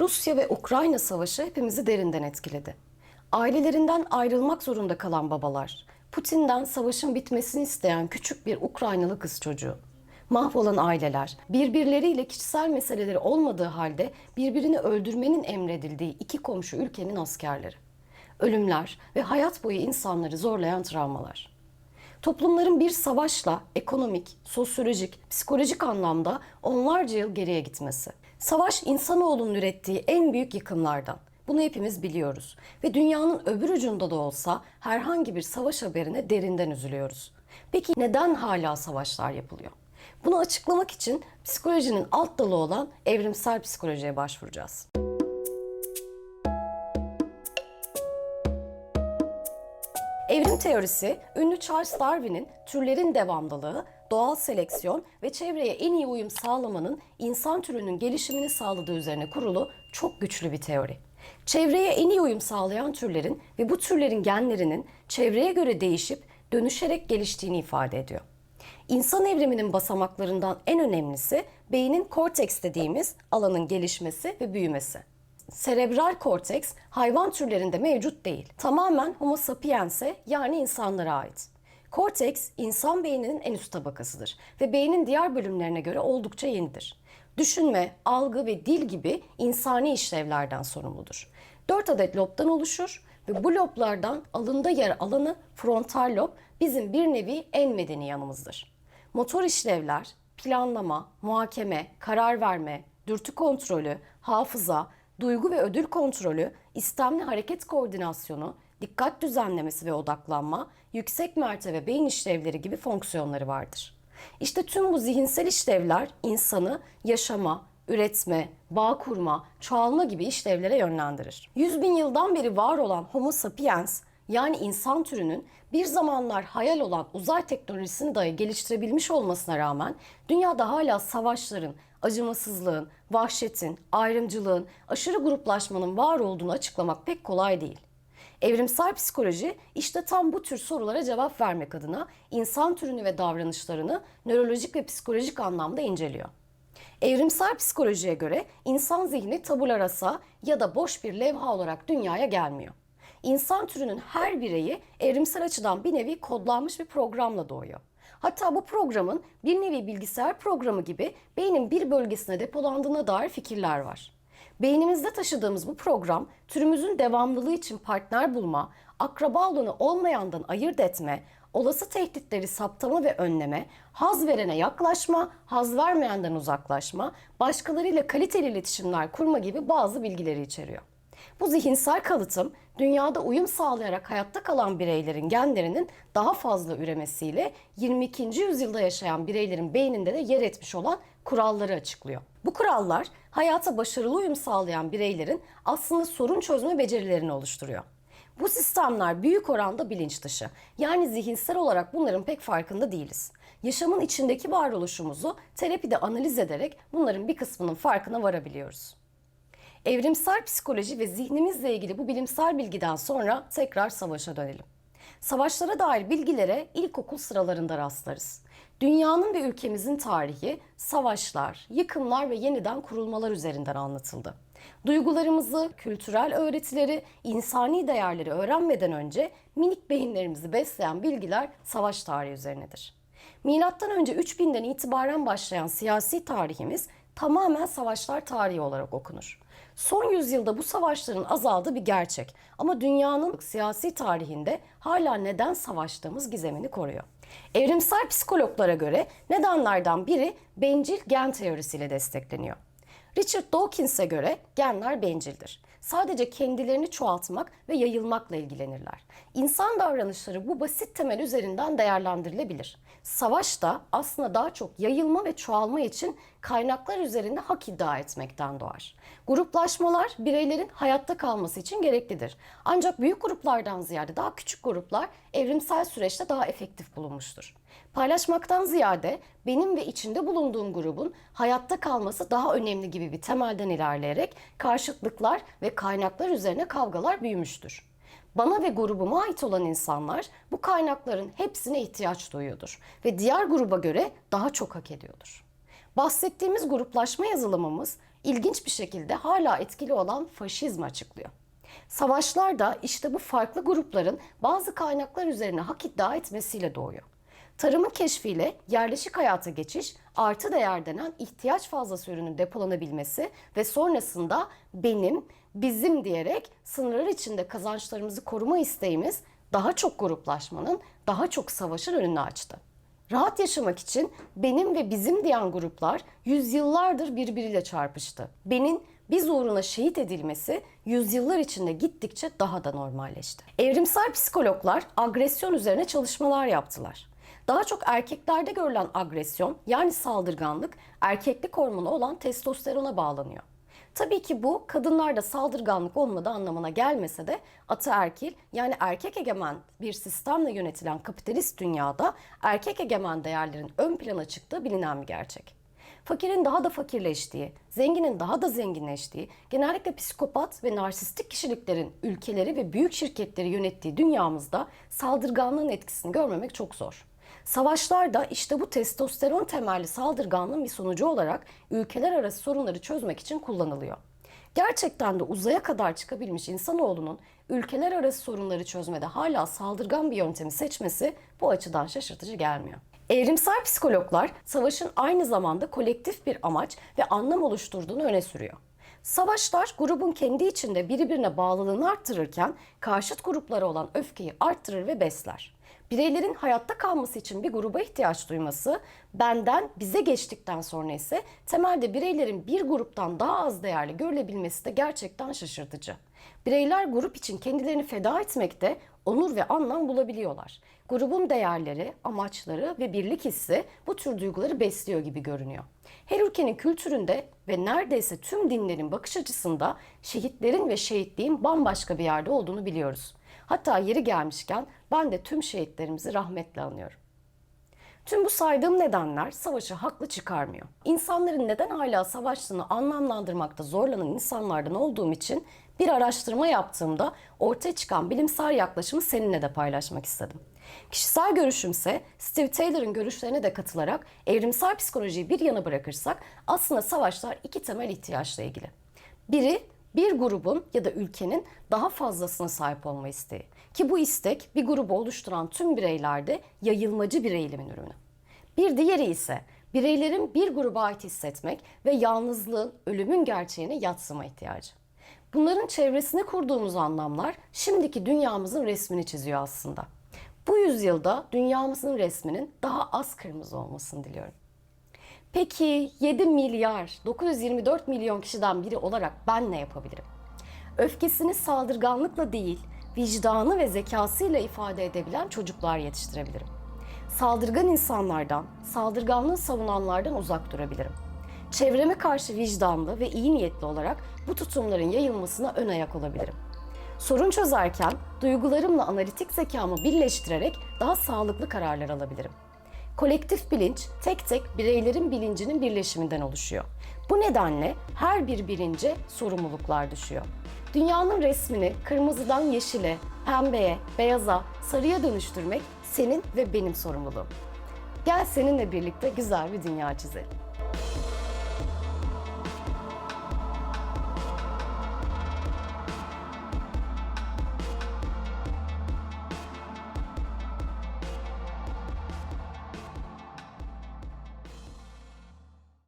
Rusya ve Ukrayna savaşı hepimizi derinden etkiledi. Ailelerinden ayrılmak zorunda kalan babalar, Putin'den savaşın bitmesini isteyen küçük bir Ukraynalı kız çocuğu, mahvolan aileler, birbirleriyle kişisel meseleleri olmadığı halde birbirini öldürmenin emredildiği iki komşu ülkenin askerleri, ölümler ve hayat boyu insanları zorlayan travmalar. Toplumların bir savaşla ekonomik, sosyolojik, psikolojik anlamda onlarca yıl geriye gitmesi. Savaş insanoğlunun ürettiği en büyük yıkımlardan. Bunu hepimiz biliyoruz ve dünyanın öbür ucunda da olsa herhangi bir savaş haberine derinden üzülüyoruz. Peki neden hala savaşlar yapılıyor? Bunu açıklamak için psikolojinin alt dalı olan evrimsel psikolojiye başvuracağız. Evrim teorisi, ünlü Charles Darwin'in türlerin devamlılığı, doğal seleksiyon ve çevreye en iyi uyum sağlamanın insan türünün gelişimini sağladığı üzerine kurulu çok güçlü bir teori. Çevreye en iyi uyum sağlayan türlerin ve bu türlerin genlerinin çevreye göre değişip dönüşerek geliştiğini ifade ediyor. İnsan evriminin basamaklarından en önemlisi beynin korteks dediğimiz alanın gelişmesi ve büyümesi. Serebral korteks hayvan türlerinde mevcut değil. Tamamen Homo sapiens'e yani insanlara ait. Korteks insan beyninin en üst tabakasıdır ve beynin diğer bölümlerine göre oldukça yenidir. Düşünme, algı ve dil gibi insani işlevlerden sorumludur. 4 adet lobdan oluşur ve bu loblardan alında yer alanı frontal lob bizim bir nevi en medeni yanımızdır. Motor işlevler, planlama, muhakeme, karar verme, dürtü kontrolü, hafıza, duygu ve ödül kontrolü, istemli hareket koordinasyonu, dikkat düzenlemesi ve odaklanma, yüksek mertebe beyin işlevleri gibi fonksiyonları vardır. İşte tüm bu zihinsel işlevler insanı yaşama, üretme, bağ kurma, çoğalma gibi işlevlere yönlendirir. 100 bin yıldan beri var olan Homo sapiens yani insan türünün bir zamanlar hayal olan uzay teknolojisini dahi geliştirebilmiş olmasına rağmen dünyada hala savaşların, acımasızlığın, vahşetin, ayrımcılığın, aşırı gruplaşmanın var olduğunu açıklamak pek kolay değil. Evrimsel psikoloji işte tam bu tür sorulara cevap vermek adına insan türünü ve davranışlarını nörolojik ve psikolojik anlamda inceliyor. Evrimsel psikolojiye göre insan zihni tabula rasa ya da boş bir levha olarak dünyaya gelmiyor. İnsan türünün her bireyi evrimsel açıdan bir nevi kodlanmış bir programla doğuyor. Hatta bu programın bir nevi bilgisayar programı gibi beynin bir bölgesine depolandığına dair fikirler var. Beynimizde taşıdığımız bu program türümüzün devamlılığı için partner bulma, akraba olanı olmayandan ayırt etme, olası tehditleri saptama ve önleme, haz verene yaklaşma, haz vermeyenden uzaklaşma, başkalarıyla kaliteli iletişimler kurma gibi bazı bilgileri içeriyor. Bu zihinsel kalıtım dünyada uyum sağlayarak hayatta kalan bireylerin genlerinin daha fazla üremesiyle 22. yüzyılda yaşayan bireylerin beyninde de yer etmiş olan kuralları açıklıyor. Bu kurallar hayata başarılı uyum sağlayan bireylerin aslında sorun çözme becerilerini oluşturuyor. Bu sistemler büyük oranda bilinç dışı. Yani zihinsel olarak bunların pek farkında değiliz. Yaşamın içindeki varoluşumuzu terapide analiz ederek bunların bir kısmının farkına varabiliyoruz. Evrimsel psikoloji ve zihnimizle ilgili bu bilimsel bilgiden sonra tekrar savaşa dönelim. Savaşlara dair bilgilere ilkokul sıralarında rastlarız. Dünyanın ve ülkemizin tarihi savaşlar, yıkımlar ve yeniden kurulmalar üzerinden anlatıldı. Duygularımızı, kültürel öğretileri, insani değerleri öğrenmeden önce minik beyinlerimizi besleyen bilgiler savaş tarihi üzerinedir. Milattan önce 3000'den itibaren başlayan siyasi tarihimiz tamamen savaşlar tarihi olarak okunur. Son yüzyılda bu savaşların azaldığı bir gerçek ama dünyanın siyasi tarihinde hala neden savaştığımız gizemini koruyor. Evrimsel psikologlara göre nedenlerden biri bencil gen teorisiyle destekleniyor. Richard Dawkins'e göre genler bencildir. Sadece kendilerini çoğaltmak ve yayılmakla ilgilenirler. İnsan davranışları bu basit temel üzerinden değerlendirilebilir. Savaş da aslında daha çok yayılma ve çoğalma için kaynaklar üzerinde hak iddia etmekten doğar. Gruplaşmalar bireylerin hayatta kalması için gereklidir. Ancak büyük gruplardan ziyade daha küçük gruplar evrimsel süreçte daha efektif bulunmuştur. Paylaşmaktan ziyade benim ve içinde bulunduğum grubun hayatta kalması daha önemli gibi bir temelden ilerleyerek karşıtlıklar ve kaynaklar üzerine kavgalar büyümüştür. Bana ve grubuma ait olan insanlar bu kaynakların hepsine ihtiyaç duyuyordur ve diğer gruba göre daha çok hak ediyordur. Bahsettiğimiz gruplaşma yazılımımız ilginç bir şekilde hala etkili olan faşizmi açıklıyor. Savaşlar da işte bu farklı grupların bazı kaynaklar üzerine hak iddia etmesiyle doğuyor. Tarımın keşfiyle yerleşik hayata geçiş, artı değer denen ihtiyaç fazlası ürünün depolanabilmesi ve sonrasında benim, bizim diyerek sınırlar içinde kazançlarımızı koruma isteğimiz daha çok gruplaşmanın, daha çok savaşın önünü açtı. Rahat yaşamak için benim ve bizim diyen gruplar yüzyıllardır birbiriyle çarpıştı. Benim biz uğruna şehit edilmesi yüzyıllar içinde gittikçe daha da normalleşti. Evrimsel psikologlar agresyon üzerine çalışmalar yaptılar. Daha çok erkeklerde görülen agresyon yani saldırganlık erkeklik hormonu olan testosterona bağlanıyor. Tabii ki bu kadınlarda saldırganlık olmadığı anlamına gelmese de ataerkil yani erkek egemen bir sistemle yönetilen kapitalist dünyada erkek egemen değerlerin ön plana çıktığı bilinen bir gerçek. Fakirin daha da fakirleştiği, zenginin daha da zenginleştiği, genellikle psikopat ve narsistik kişiliklerin ülkeleri ve büyük şirketleri yönettiği dünyamızda saldırganlığın etkisini görmemek çok zor. Savaşlar da işte bu testosteron temelli saldırganlığın bir sonucu olarak ülkeler arası sorunları çözmek için kullanılıyor. Gerçekten de uzaya kadar çıkabilmiş insanoğlunun ülkeler arası sorunları çözmede hala saldırgan bir yöntemi seçmesi bu açıdan şaşırtıcı gelmiyor. Evrimsel psikologlar savaşın aynı zamanda kolektif bir amaç ve anlam oluşturduğunu öne sürüyor. Savaşlar grubun kendi içinde birbirine bağlılığını arttırırken karşıt gruplara olan öfkeyi arttırır ve besler. Bireylerin hayatta kalması için bir gruba ihtiyaç duyması, benden bize geçtikten sonra ise temelde bireylerin bir gruptan daha az değerli görülebilmesi de gerçekten şaşırtıcı. Bireyler grup için kendilerini feda etmekte onur ve anlam bulabiliyorlar. Grubun değerleri, amaçları ve birlik hissi bu tür duyguları besliyor gibi görünüyor. Her ülkenin kültüründe ve neredeyse tüm dinlerin bakış açısında şehitlerin ve şehitliğin bambaşka bir yerde olduğunu biliyoruz. Hatta yeri gelmişken ben de tüm şehitlerimizi rahmetle anıyorum. Tüm bu saydığım nedenler savaşı haklı çıkarmıyor. İnsanların neden hala savaştığını anlamlandırmakta zorlanan insanlardan olduğum için bir araştırma yaptığımda ortaya çıkan bilimsel yaklaşımı seninle de paylaşmak istedim. Kişisel görüşümse Steve Taylor'ın görüşlerine de katılarak evrimsel psikolojiyi bir yana bırakırsak aslında savaşlar iki temel ihtiyaçla ilgili. Biri bir grubun ya da ülkenin daha fazlasına sahip olma isteği. Ki bu istek bir grubu oluşturan tüm bireylerde yayılmacı bir eğilimin ürünü. Bir diğeri ise bireylerin bir gruba ait hissetmek ve yalnızlığın, ölümün gerçeğine yatsıma ihtiyacı. Bunların çevresine kurduğumuz anlamlar şimdiki dünyamızın resmini çiziyor aslında. Bu yüzyılda dünyamızın resminin daha az kırmızı olmasını diliyorum. Peki 7 milyar 924 milyon kişiden biri olarak ben ne yapabilirim? Öfkesini saldırganlıkla değil, vicdanı ve zekasıyla ifade edebilen çocuklar yetiştirebilirim. Saldırgan insanlardan, saldırganlığı savunanlardan uzak durabilirim. Çevreme karşı vicdanlı ve iyi niyetli olarak bu tutumların yayılmasına ön ayak olabilirim. Sorun çözerken duygularımla analitik zekamı birleştirerek daha sağlıklı kararlar alabilirim. Kolektif bilinç tek tek bireylerin bilincinin birleşiminden oluşuyor. Bu nedenle her bir bilince sorumluluklar düşüyor. Dünyanın resmini kırmızıdan yeşile, pembeye, beyaza, sarıya dönüştürmek senin ve benim sorumluluğum. Gel seninle birlikte güzel bir dünya çizelim.